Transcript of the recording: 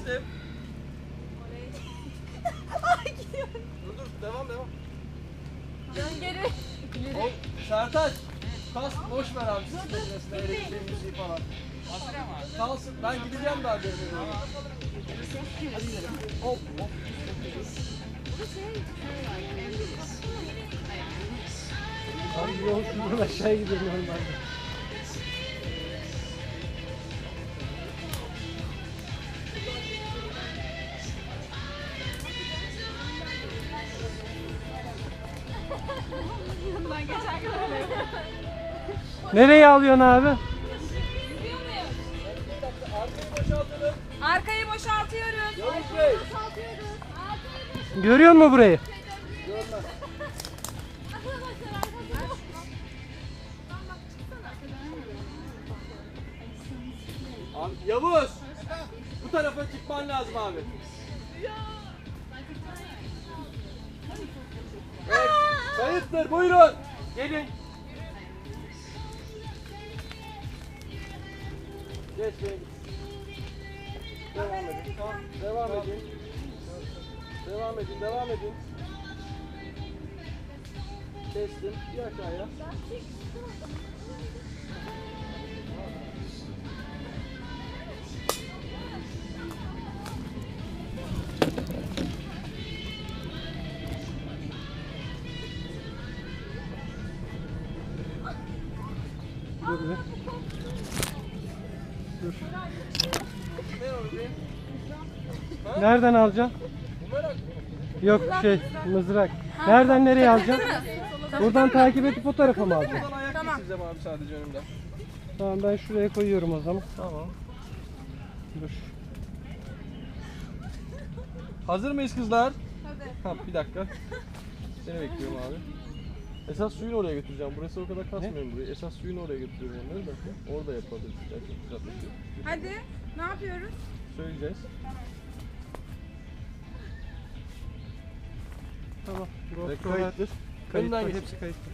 Teslim. Dön geri. O, Sertaç. Kas boş ver abi siz metresine elektriği müziği falan. Kalsın ben gideceğim daha görmeye doğru. Hadi gidelim. Hop hop. Abi yol şuradan aşağı gidiyor normalde. Yanından geçerken öyle. Nereye alıyorsun abi? Arkayı boşaltalım. Arkayı boşaltıyoruz. Yavuz Bey. Görüyor musun burayı? Görmez. Yavuz. Bu tarafa çıkman lazım abi. Evet, kayıttır buyurun. Gelin. Geç geç. Devam edin. Tamam. Devam edin. Devam edin, devam edin. Kestim. Bir aşağıya. Dur bir. Dur. Ne oldu? Nereden alacaksın? Yok şey mızrak. Nereden nereye alacaksın? Buradan takip edip o tarafa mı alacaksın? Tamam. abi sadece önümden. Tamam ben şuraya koyuyorum o zaman. Tamam. Dur. Hazır mıyız kızlar? Hadi. Ha bir dakika. Seni bekliyorum abi. Esas suyunu oraya götüreceğim. Burası o kadar kasmıyorum burayı. Esas suyunu oraya götürüyorum onları da. Orada şey. Hadi. Ne yapıyoruz? Söyleyeceğiz. Tamam. Ve GoPro var. kayıttır. Kayıt Önden geç. hepsi kayıtlı.